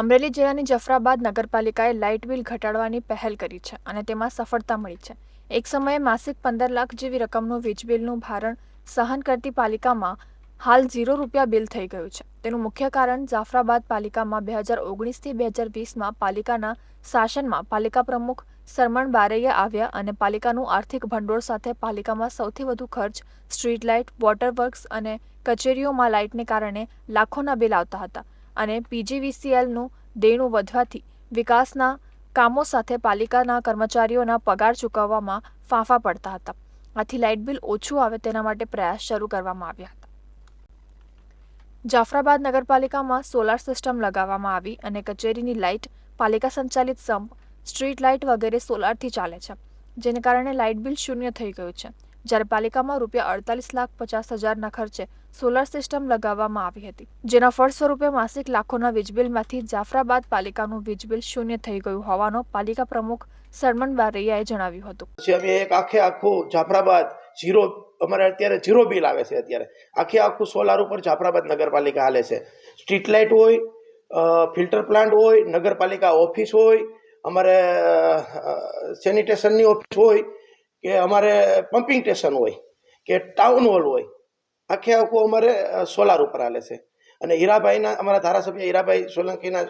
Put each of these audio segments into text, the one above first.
અમરેલી જિલ્લાની જફરાબાદ નગરપાલિકાએ light bill ઘટાડવાની પહેલ કરી છે અને તેમાં સફળતા મળી છે. એક સમયે માસિક પંદર લાખ જેવી રકમનું વીજ બિલનું ભારણ સહન કરતી પાલિકામાં હાલ ઝીરો રૂપિયા બિલ થઈ ગયું છે. તેનું મુખ્ય કારણ જાફરાબાદ પાલિકામાં બે હજાર ઓગણીસથી બે હજાર વીસમાં પાલિકાના શાસનમાં પાલિકા પ્રમુખ સરમણ બારૈયા આવ્યા અને પાલિકાનું આર્થિક ભંડોળ સાથે પાલિકામાં સૌથી વધુ ખર્ચ સ્ટ્રીટ લાઇટ, વોટર વર્ક્સ અને કચેરીઓમાં લાઇટને કારણે લાખોના બિલ આવતા હતા. અને પીજીવીસીએલનું દેણું વધવાથી વિકાસના કામો સાથે પાલિકાના કર્મચારીઓના પગાર ચૂકવવામાં ફાંફા પડતા હતા. આથી લાઇટ બિલ ઓછું આવે તેના માટે પ્રયાસ શરૂ કરવામાં આવ્યા હતા. જાફરાબાદ નગરપાલિકામાં સોલાર સિસ્ટમ લગાવવામાં આવી અને કચેરીની લાઇટ પાલિકા સંચાલિત સંપ, સ્ટ્રીટ લાઇટ વગેરે સોલારથી ચાલે છે, જેને કારણે લાઇટ બિલ શૂન્ય થઈ ગયું છે. જ્યારે પાલિકામાં રૂપિયા અડતાલીસ લાખ પચાસ હજારના ખર્ચે સોલાર સિસ્ટમ લગાવવામાં આવી હતી, જેના ફળ સ્વરૂપે માસિક લાખોના વીજબિલમાંથી જાફરાબાદ પાલિકાનું વીજબિલ શૂન્ય થઈ ગયું હોવાનો પાલિકા પ્રમુખ સરમન બારૈયાએ જણાવ્યું હતું. પછી અમે એક આખે આખું જાફરાબાદ ઝીરો, અમારે અત્યારે ઝીરો બિલ આવે છે અત્યારે. આખે આખું સોલાર ઉપર જાફરાબાદ નગરપાલિકા હાલે છે. સ્ટ્રીટ લાઇટ હોય ફિલ્ટર પ્લાન્ટ હોય, નગરપાલિકા ઓફિસ હોય, અમારે સેનિટેશનની ઓફિસ હોય કે અમારે પમ્પિંગ સ્ટેશન હોય, કે ટાઉન હોલ હોય, આખે આખું અમારે સોલાર ઉપર હાલે છે. અને હીરાભાઈના અમારા ધારાસભ્ય હીરાભાઈ સોલંકીના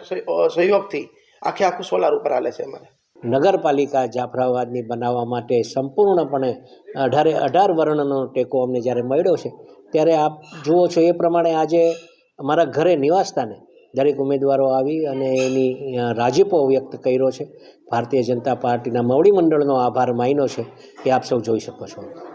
સહયોગથી આખે આખું સોલાર ઉપર હાલે છે અમારે. નગરપાલિકા જાફરાબાદની બનાવવા માટે સંપૂર્ણપણે અઢારે, અઢાર વર્ણનો ટેકો અમને જ્યારે મળ્યો છે, ત્યારે આપ જુઓ છો એ પ્રમાણે આજે અમારા ઘરે નિવાસસ્થાને દરેક ઉમેદવારો આવી અને એની રાજીપો વ્યક્ત કર્યો છે. ભારતીય જનતા પાર્ટીના મવડી મંડળનો આભાર માન્યો છે. એ આપ સૌ જોઈ શકો છો.